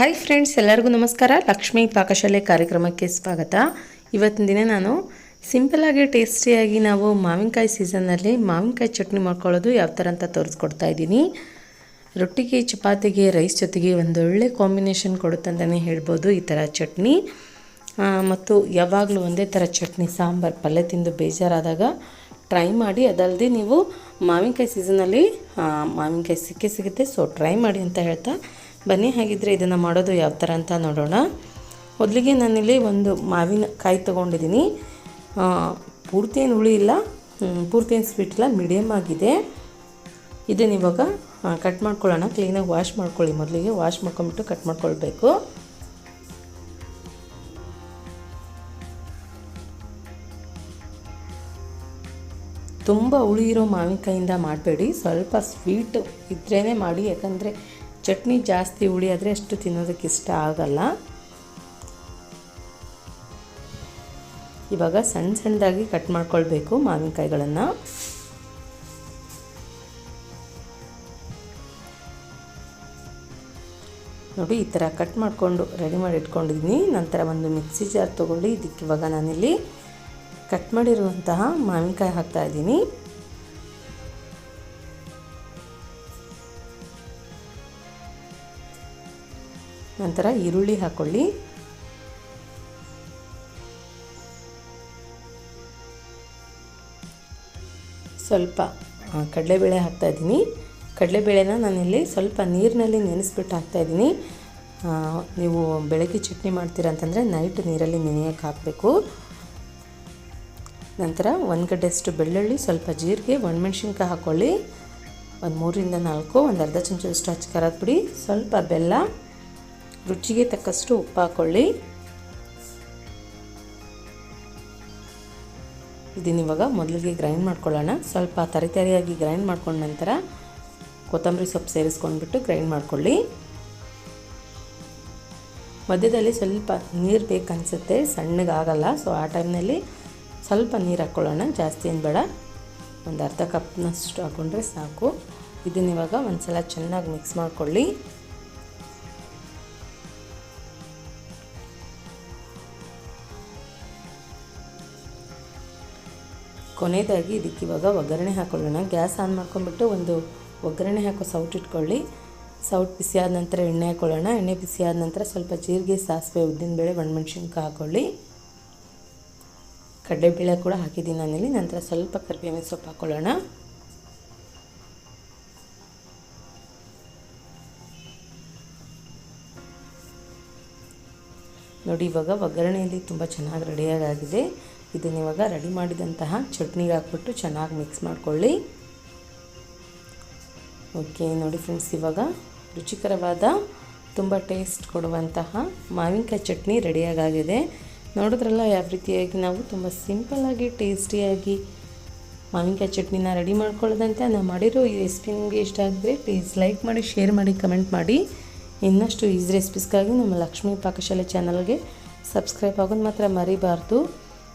Hi friends ಎಲ್ಲರಿಗೂ ನಮಸ್ಕಾರ. ಲಕ್ಷ್ಮೀ ಪಾಕಶಾಲೆ ಕಾರ್ಯಕ್ರಮಕ್ಕೆ ಸ್ವಾಗತ. ಇವತ್ತಿನ ದಿನ ನಾನು ಸಿಂಪಲಾಗಿ ಟೇಸ್ಟಿಯಾಗಿ ನಾವು ಮಾವಿನಕಾಯಿ ಸೀಸನ್ನಲ್ಲಿ ಮಾವಿನಕಾಯಿ ಚಟ್ನಿ ಮಾಡ್ಕೊಳ್ಳೋದು ಯಾವ ಥರ ಅಂತ ತೋರಿಸ್ಕೊಡ್ತಾ ಇದ್ದೀನಿ. ರೊಟ್ಟಿಗೆ, ಚಪಾತಿಗೆ ರೈಸ್ ಜೊತೆಗೆ ಒಂದೊಳ್ಳೆ ಕಾಂಬಿನೇಷನ್ ಕೊಡುತ್ತಂತಲೇ ಹೇಳ್ಬೋದು ಈ ಥರ ಚಟ್ನಿ. ಮತ್ತು ಯಾವಾಗಲೂ ಒಂದೇ ಥರ ಚಟ್ನಿ, ಸಾಂಬಾರು, ಪಲ್ಯ ತಿಂದು ಬೇಜಾರಾದಾಗ ಟ್ರೈ ಮಾಡಿ ಅದಲ್ಲದೆ ನೀವು ಮಾವಿನಕಾಯಿ ಸೀಸನಲ್ಲಿ ಮಾವಿನಕಾಯಿ ಸಿಕ್ಕೇ ಸಿಗುತ್ತೆ ಸೊ ಟ್ರೈ ಮಾಡಿ ಅಂತ ಹೇಳ್ತಾ ಬನ್ನಿ ಹಾಗಿದ್ರೆ ಇದನ್ನು ಮಾಡೋದು ಯಾವ ಥರ ಅಂತ ನೋಡೋಣ. ಮೊದಲಿಗೆ ನಾನಿಲ್ಲಿ ಒಂದು ಮಾವಿನಕಾಯಿ ತೊಗೊಂಡಿದ್ದೀನಿ. ಆ, ಪೂರ್ತಿ ಏನು ಹುಳಿ ಇಲ್ಲ ಪೂರ್ತಿ ಏನು ಸ್ವೀಟ್ ಇಲ್ಲ ಮೀಡಿಯಮ್ ಆಗಿದೆ. ಇದನ್ನು ಇವಾಗ ಕಟ್ ಮಾಡ್ಕೊಳ್ಳೋಣ. ಕ್ಲೀನಾಗಿ ವಾಶ್ ಮಾಡ್ಕೊಳ್ಳಿ. ಮೊದಲಿಗೆ ವಾಶ್ ಮಾಡ್ಕೊಂಬಿಟ್ಟು ಕಟ್ ಮಾಡ್ಕೊಳ್ಬೇಕು. ತುಂಬ ಹುಳಿ ಇರೋ ಮಾವಿನಕಾಯಿಂದ ಮಾಡಬೇಡಿ. ಸ್ವಲ್ಪ ಸ್ವೀಟ್ ಇದ್ರೇ ಮಾಡಿ ಯಾಕಂದರೆ ಚಟ್ನಿ ಜಾಸ್ತಿ ಹುಳಿ ಆದರೆ ಅಷ್ಟು ತಿನ್ನೋದಕ್ಕೆ ಇಷ್ಟ ಆಗಲ್ಲ. ಇವಾಗ ಸಣ್ಣ ಸಣ್ಣದಾಗಿ ಕಟ್ ಮಾಡ್ಕೊಳ್ಬೇಕು ಮಾವಿನಕಾಯಿಗಳನ್ನು. ನೋಡಿ ಈ ಥರ ಕಟ್ ಮಾಡಿಕೊಂಡು ರೆಡಿ ಮಾಡಿ ಇಟ್ಕೊಂಡಿದ್ದೀನಿ ನಂತರ ಒಂದು ಮಿಕ್ಸಿ ಜಾರ್ ತೊಗೊಂಡು ಇದಕ್ಕೆ ಇವಾಗ ನಾನಿಲ್ಲಿ ಕಟ್ ಮಾಡಿರುವಂತಹ ಮಾವಿನಕಾಯಿ ಹಾಕ್ತಾ ನಂತರ ಈರುಳ್ಳಿ ಹಾಕ್ಕೊಳ್ಳಿ ಸ್ವಲ್ಪ ಕಡಲೆಬೇಳೆ ಹಾಕ್ತಾ ಇದ್ದೀನಿ. ಕಡಲೆಬೇಳೆನ ನಾನಿಲ್ಲಿ ಸ್ವಲ್ಪ ನೀರಿನಲ್ಲಿ ನೆನೆಸ್ಬಿಟ್ಟು ಹಾಕ್ತಾಯಿದ್ದೀನಿ ನೀವು ಬೆಳಗ್ಗೆ ಚಟ್ನಿ ಮಾಡ್ತೀರ ಅಂತಂದರೆ ನೈಟ್ ನೀರಲ್ಲಿ ನೆನೆಯೋಕ್ಕೆ ಹಾಕಬೇಕು. ನಂತರ ಒಂದು ಗಡ್ಡೆಯಷ್ಟು ಬೆಳ್ಳುಳ್ಳಿ, ಸ್ವಲ್ಪ ಜೀರಿಗೆ, ಒಣಮೆಣ್ಸಿನ್ಕಾಯಿ ಹಾಕ್ಕೊಳ್ಳಿ ಒಂದು ಮೂರಿಂದ ನಾಲ್ಕು, ಒಂದು ಅರ್ಧ ಚಮಚದಷ್ಟು ಹಚ್ಚಿ ಖಾರದ ಪುಡಿ ಸ್ವಲ್ಪ ಬೆಲ್ಲ ರುಚಿಗೆ ತಕ್ಕಷ್ಟು ಉಪ್ಪು ಹಾಕ್ಕೊಳ್ಳಿ ಇದನ್ನು ಇವಾಗ ಮೊದಲಿಗೆ ಗ್ರೈಂಡ್ ಮಾಡ್ಕೊಳ್ಳೋಣ. ಸ್ವಲ್ಪ ತರಿತರಿಯಾಗಿ ಗ್ರೈಂಡ್ ಮಾಡ್ಕೊಂಡ ನಂತರ ಕೊತ್ತಂಬರಿ ಸೊಪ್ಪು ಸೇರಿಸ್ಕೊಂಡ್ಬಿಟ್ಟು ಗ್ರೈಂಡ್ ಮಾಡ್ಕೊಳ್ಳಿ. ಮಧ್ಯದಲ್ಲಿ ಸ್ವಲ್ಪ ನೀರು ಬೇಕನ್ಸುತ್ತೆ ಸಣ್ಣಗಾಗಲ್ಲ ಸೊ ಆ ಟೈಮ್ನಲ್ಲಿ ಸ್ವಲ್ಪ ನೀರು ಹಾಕ್ಕೊಳ್ಳೋಣ ಜಾಸ್ತಿ ಏನು ಬೇಡ. ಒಂದು ಅರ್ಧ ಕಪ್ನಷ್ಟು ಹಾಕ್ಕೊಂಡ್ರೆ ಸಾಕು. ಇದನ್ನ ಇವಾಗ ಒಂದು ಸಲ ಚೆನ್ನಾಗಿ ಮಿಕ್ಸ್ ಮಾಡ್ಕೊಳ್ಳಿ. ಕೊನೆಯದಾಗಿ ಇದಕ್ಕೆ ಇವಾಗ ಒಗ್ಗರಣೆ ಹಾಕೊಳ್ಳೋಣ. ಗ್ಯಾಸ್ ಆನ್ ಮಾಡ್ಕೊಂಡ್ಬಿಟ್ಟು ಒಂದು ಒಗ್ಗರಣೆ ಹಾಕೋ ಸೌಟ್ ಇಟ್ಕೊಳ್ಳಿ. ಸೌಟ್ ಬಿಸಿ ಆದ ನಂತರ ಎಣ್ಣೆ ಹಾಕೊಳ್ಳೋಣ. ಎಣ್ಣೆ ಬಿಸಿ ಆದ ನಂತರ ಸ್ವಲ್ಪ ಜೀರಿಗೆ, ಸಾಸಿವೆ ಉದ್ದಿನಬೇಳೆ ಒಣಮೆಣ್ಸಿನ್ಕಾಯಿ ಹಾಕ್ಕೊಳ್ಳಿ ಕಡಲೆಬೇಳೆ ಕೂಡ ಹಾಕಿದ್ದೀನಿ ನಾನಿಲ್ಲಿ. ನಂತರ ಸ್ವಲ್ಪ ಕರಿಬೇವಿನ ಸೊಪ್ಪು ಹಾಕ್ಕೊಳ್ಳೋಣ ನೋಡಿ, ಇವಾಗ ಒಗ್ಗರಣೆಯಲ್ಲಿ ತುಂಬ ಚೆನ್ನಾಗಿ ರೆಡಿಯಾಗಿದೆ. ಇದನ್ನ ಇವಾಗ ರೆಡಿ ಮಾಡಿದಂತಹ ಚಟ್ನಿಗೆ ಹಾಕ್ಬಿಟ್ಟು ಚೆನ್ನಾಗಿ ಮಿಕ್ಸ್ ಮಾಡ್ಕೊಳ್ಳಿ. ಓಕೆ ನೋಡಿ ಫ್ರೆಂಡ್ಸ್ ಇವಾಗ ರುಚಿಕರವಾದ, ತುಂಬ ಟೇಸ್ಟ್ ಕೊಡುವಂತಹ ಮಾವಿನಕಾಯಿ ಚಟ್ನಿ ರೆಡಿಯಾಗಾಗಿದೆ ನೋಡಿದ್ರಲ್ಲ, ಯಾವ ರೀತಿಯಾಗಿ ನಾವು ತುಂಬ ಸಿಂಪಲ್ಲಾಗಿ ಟೇಸ್ಟಿಯಾಗಿ ಮಾವಿನಕಾಯಿ ಚಟ್ನಿನ ರೆಡಿ ಮಾಡ್ಕೊಳ್ಳೋದಂತೆ. ನಾನು ಮಾಡಿರೋ ಈ ರೆಸಿಪಿ ನಿಮಗೆ ಇಷ್ಟ ಆಗಿದ್ರೆ ಪ್ಲೀಸ್ ಲೈಕ್ ಮಾಡಿ ಶೇರ್ ಮಾಡಿ ಕಮೆಂಟ್ ಮಾಡಿ. ಇನ್ನಷ್ಟು ಈಸಿ ರೆಸಿಪೀಸ್ಗಾಗಿ ನಮ್ಮ ಲಕ್ಷ್ಮೀ ಪಾಕಶಾಲೆ ಚಾನಲ್ಗೆ ಸಬ್ಸ್ಕ್ರೈಬ್ ಆಗೋದು ಮಾತ್ರ ಮರಿಬಾರ್ದು.